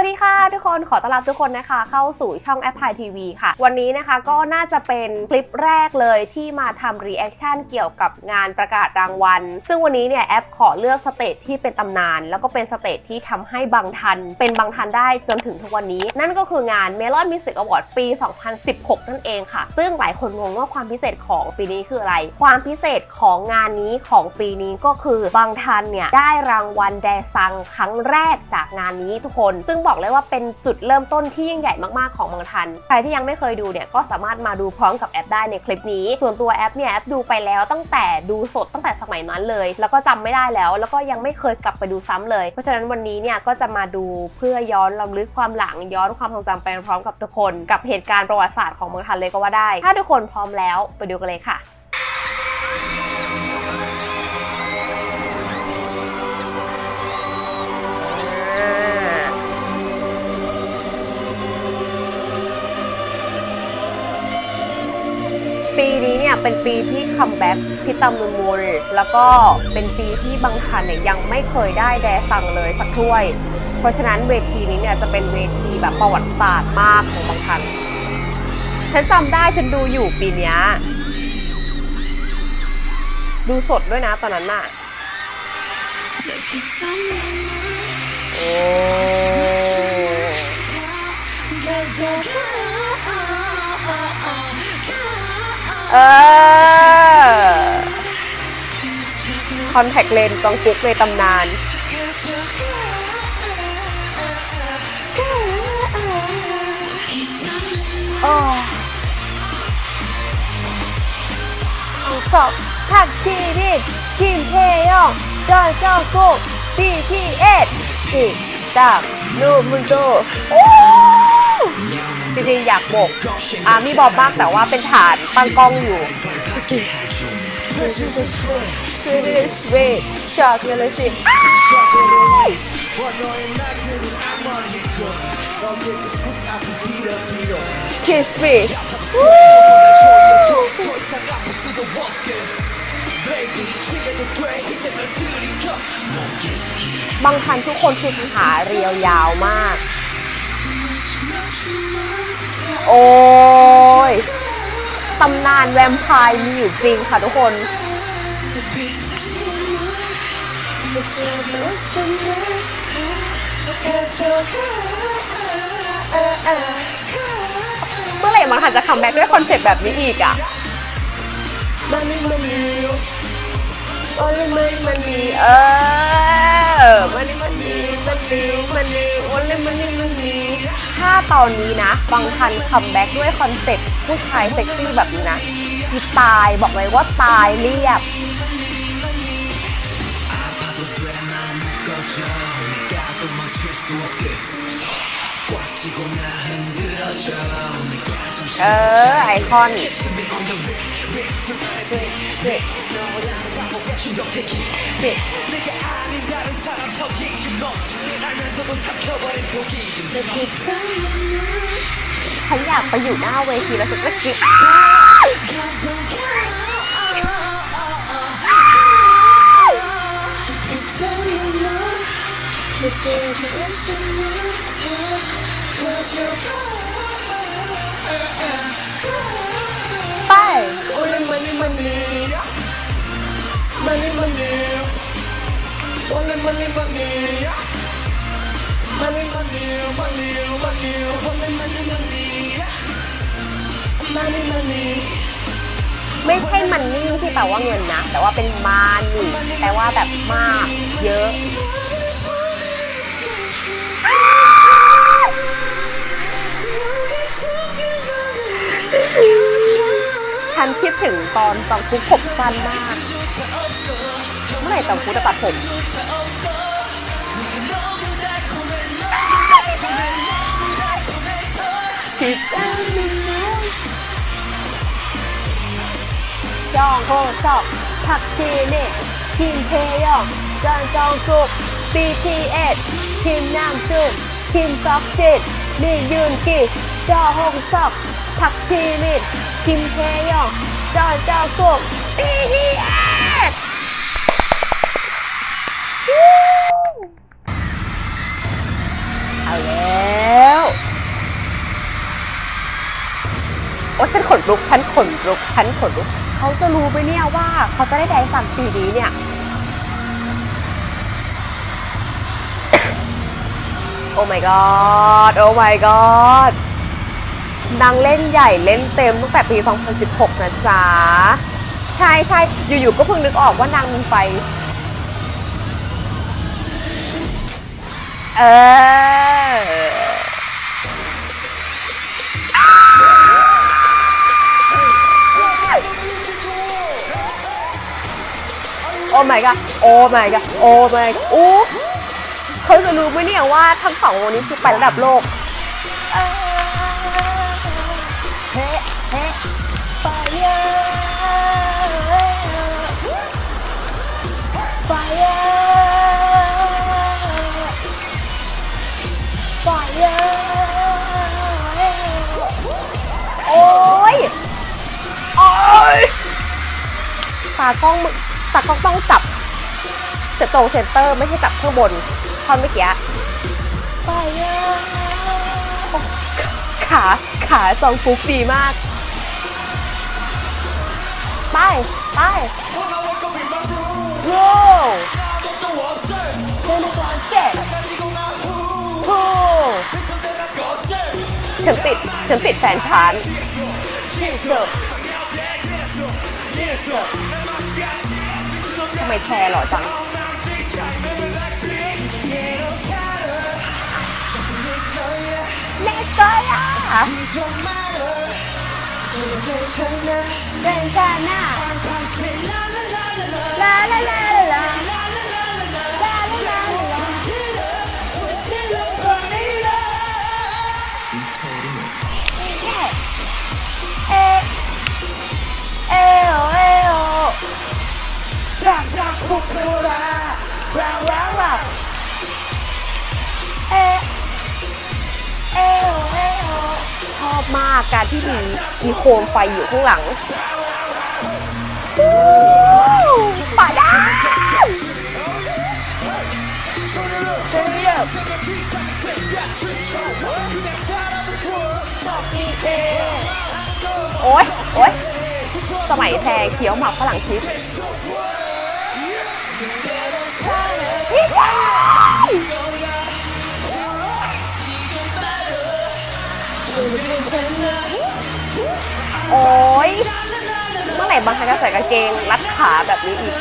วัสดีค่ะทุกคนขอต้อนรับทุกคนนะคะ เข้าสู่ช่องแอปพายทีวีค่ะ วันนี้นะคะก็น่าจะเป็นคลิปแรกเลยที่มาทำรีแอคชั่นเกี่ยวกับงานประกาศรางวัล ซึ่งวันนี้เนี่ยแอปขอเลือกสเตจที่เป็นตำนาน แล้วก็เป็นสเตจที่ทำให้บางทัน เป็นบางทันได้จนถึงทุกวันนี้ นั่นก็คืองาน Melon Music Award ปี 2016 นั่นเองค่ะ ซึ่งหลายคนงงว่าความพิเศษของปีนี้คืออะไร ความพิเศษของงานนี้ของปีนี้ก็คือบางทันเนี่ยได้รางวัลแดซังครั้งแรกจากงานนี้ทุกคน ซึ่งบอกเลยว่าเป็นจุดเริ่มต้นที่ยิ่งใหญ่มากๆของบางทัน ใครที่ยังไม่เคยดูเนี่ยก็สามารถมาดูพร้อมกับแอปได้ในคลิปนี้ ส่วนตัวแอปเนี่ยแอปดูไปแล้วตั้งแต่ดูสดตั้งแต่สมัยนั้นเลย แล้วก็จำไม่ได้แล้ว แล้วก็ยังไม่เคยกลับไปดูซ้ำเลย เพราะฉะนั้นวันนี้เนี่ยก็จะมาดูเพื่อย้อนลำลึกความหลังย้อนความทรงจำไปพร้อมกับทุกคน กับเหตุการณ์ประวัติศาสตร์ของบางทันเลยก็ว่าได้ ถ้าทุกคนพร้อมแล้วไปดูกันเลยค่ะ ปีนี้เนี่ยเป็นปีที่คัมแบ็กพิตามุนมูลแล้วก็เป็นปีที่บางทันเนี่ยยังไม่เคยได้แดซังเลยสักถ้วย เพราะฉะนั้นเวทีนี้เนี่ยจะเป็นเวทีแบบประวัติศาสตร์มากของบางทัน ฉันจำได้ฉันดูอยู่ปีนี้ดูสดด้วยนะตอนนั้นน่ะโอ้ เออ คอนแทคเลนส์กองกุ๊กในตำนาน โอ้สอบผักชีวิตกินเพยองจอยจองกุ๊ก BTS ติดตามลูกมึงโตโอ้ จริงๆอยากบอกอ่ามีบอกมากแต่ว่าเป็นฐานตั้งกล้องอยู่ Sweet chocolate Kiss me บางทันทุกคนคือขาเรียวยาวมาก โอ้ยตำนานแวมไพร์มีอยู่จริงค่ะทุกคนเมื่อไหร่บางทันจะคัมแบ็กด้วยคอนเซ็ปต์แบบนี้อีกอะมันนี่มันนี่มันมันนี่เออมันนี่มันนี่มันนี่มันนี่มันนี่มันนี่มันนี่ ถ้าตอนนี้นะบางทันคัมแบ็กด้วยคอนเซ็ปต์ผู้ชายเซ็กซี่แบบนี้นะคือตายบอกเลยว่าตายเรียบเออ ไอคอน 살면서도 삭혀버린 독이ฉันอยากไปอยู่หน้าเวทีแล้วฉันจะกรี๊ไป money, money, money. Money, money, money. Money, money. ไม่ใช่มันนี่ที่แปลว่าเงินนะ แต่ว่าเป็นมานี่แปลว่าแบบมาก เยอะ ฉันคิดถึงตอนตอนคุกผมสั้นมาก เมื่อไหร่ตอนคุกจะตัดผม ผิดจองโฮซอกผักชีเน่คิมเทยองจอนจองจุก BTS คิมนางจุกคิมซอกจิตมียืนกิจอฮงซอกผักชีมิดคิมเทยองจอนจองจุก BTS ฉันขนลุกเขาจะรู้ไหมเนี่ยว่าเขาจะได้แดงสั่งปีนี้เนี่ยโอ้ my god โอ้ my god นางเล่นใหญ่เล่นเต็มตั้งแต่ปี 2016 นะจ๊ะ ใช่ใช่อยู่ ๆ ก็เพิ่งนึกออกว่านางมีไฟ เออ my god โอ้ my god โอ้ my god อู้เขาจะรู้ไหมเนี่ยว่าทั้งสองวงนี้คือไประดับโลกเฮ้เฮ้ไฟไฟไฟโอ้ยโอ้ยตากล้องมึง ตักก็ต้องจับเซตตรเซนเตอร์ไม่ใช่จับข้างบนท่อนเมื่อกี้ไปขาขาจองฟุกฟีมาก ไปไปโว้าวเจ็ดฮูฉันติดฉันติดแฟนฉันเสิร์ ทำไมแชร์หล่อจังเล็กก็ยาเดินกันหน มากการที่มีมีโคมไฟอยู่ข้างหลังป่าดาโอ้ยโอ้ยสมัยแพรเขียวหมักฝรั่งทิพย์นี่ โอ้ยเมื่อไหร่บางครั้งจะใส่กางเกงรัดขาแบบนี้อีก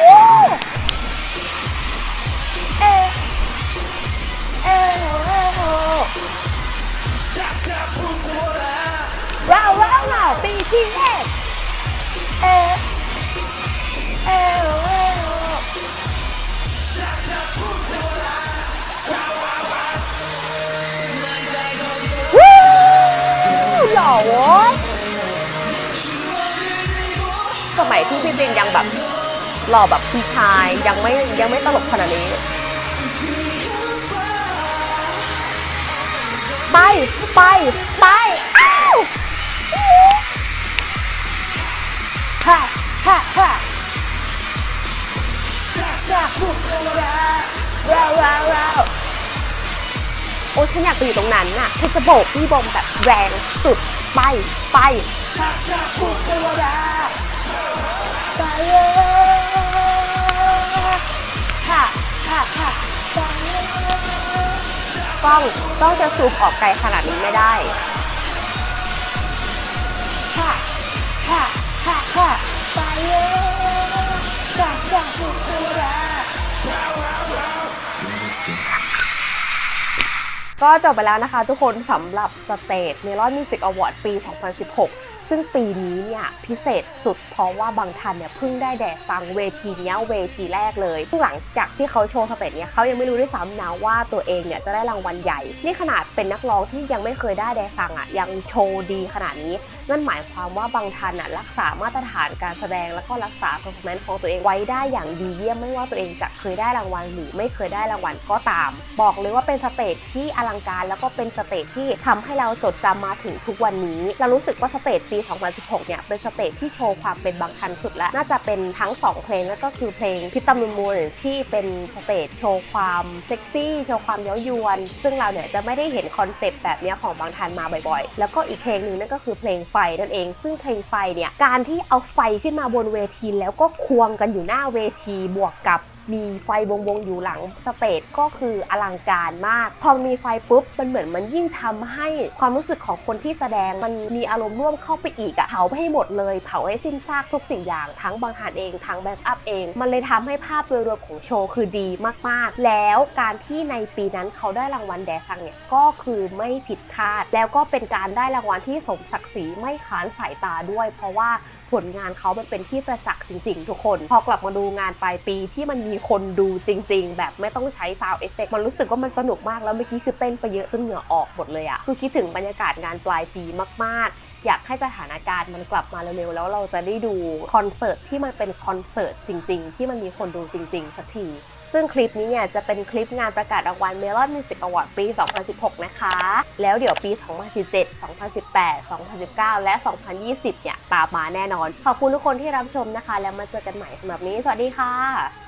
โอ้อเอว้าวว้าวว้าวปีที่แรกเอเอ มัยที่พี่จินยังแบบหล่อแบบพี่ชายยังไม่ยังไม่ตลกขนาดนี้ ไป ไป ไป อ้าวฮ่าฮ่าฮ่าว้าวว้าวว้าวโอ้ฉันอยากไปอยู่ตรงนั้นน่ะฉันจะโบกพี่บอมแบบแรงสุด ไป ไป ไปเลยฮ่าฮ่าฮ่าไปเลยกล้องกล้องจะซูมออกไกลขนาดนี้ไม่ได้ฮ่าฮ่าฮ่าฮ่าไปเลยฮ่าฮ่าฮ่าก็จบไปแล้วนะคะทุกคนสำหรับสเตจเมลอนมิวสิกอวอร์ดปี 2016 ซึ่งปีนี้เนี่ยพิเศษสุดเพราะว่าบางทันเนี่ยเพิ่งได้แดดฟังเวทีเนี้ยเวทีแรกเลยซึ่งหลังจากที่เขาโชว์สเปดเนี่ยเขายังไม่รู้ด้วยซ้ำนะว่าตัวเองเนี่ยจะได้รางวัลใหญ่ นี่ขนาดเป็นนักร้องที่ยังไม่เคยได้แดดฟังอะยังโชว์ดีขนาดนี้ นั่นหมายความว่าบางทันรักษามาตรฐานการแสดงแล้วก็รักษา performance ของตัวเองไว้ได้อย่างดีเยี่ยมไม่ว่าตัวเองจะเคยได้รางวัลหรือไม่เคยได้รางวัลก็ตาม บอกเลยว่าเป็นสเตจที่อลังการแล้วก็เป็นสเตจที่ทำให้เราจดจำมาถึงทุกวันนี้ เรารู้สึกว่าสเตจปี 2016 เนี่ยเป็นสเตจที่โชว์ความเป็นบางทันสุดและน่าจะเป็นทั้ง 2 เพลงนั่นก็คือเพลงพิตามิมูนที่เป็นสเตจโชว์ความเซ็กซี่โชว์ความเย้ายวน ซึ่งเราเนี่ยจะไม่ได้เห็นคอนเซปต์แบบนี้ของบางทันมาบ่อยๆ แล้วก็อีกเพลงหนึ่งนั่นก็คือเพลงไฟนั่นเอง ซึ่งเพลงไฟเนี่ยการที่เอาไฟขึ้นมาบนเวที แล้วก็ควงกันอยู่หน้าเวทีบวกกับ มีไฟวงๆอยู่หลังสเตจก็คืออลังการมาก พอมีไฟปุ๊บมันเหมือนมันยิ่งทำให้ความรู้สึกของคนที่แสดงมันมีอารมณ์ร่วมเข้าไปอีกอะเผาไปให้หมดเลย เผาให้สิ้นซากทุกสิ่งอย่างทั้งบางหานเองทั้งแบ็กอัพเอง มันเลยทำให้ภาพโดยรวมของโชว์คือดีมากๆ แล้วการที่ในปีนั้นเขาได้รางวัลแดซังเนี่ยก็คือไม่ผิดคาด แล้วก็เป็นการได้รางวัลที่สมศักดิ์ศรีไม่ค้านสายตาด้วย เพราะว่า ผลงานเขามันเป็นที่ประจักษ์จริง ๆ ทุกคน พอกลับมาดูงานปลายปีที่มันมีคนดูจริง ๆ แบบไม่ต้องใช้ซาวเอฟเฟกมันรู้สึกว่ามันสนุกมากแล้วเมื่อกี้คือเต้นไปเยอะจนเหงื่อออกหมดเลยอะคือคิดถึงบรรยากาศงานปลายปีมาก ๆอยากให้สถานการณ์มันกลับมาเร็วๆ แล้วเราจะได้ดูคอนเสิร์ตที่มันเป็นคอนเสิร์ตจริง ๆ ที่มันมีคนดูจริง ๆ สักที ซึ่งคลิปนี้เนี่ยจะเป็นคลิปงานประกาศรางวัล Melon Music Award ปี 2016 นะคะ แล้วเดี๋ยวปี 2017 2018 2019 และ 2020 เนี่ยตามมาแน่นอน ขอบคุณทุกคนที่รับชมนะคะ แล้วมาเจอกันใหม่สำหรับนี้ สวัสดีค่ะ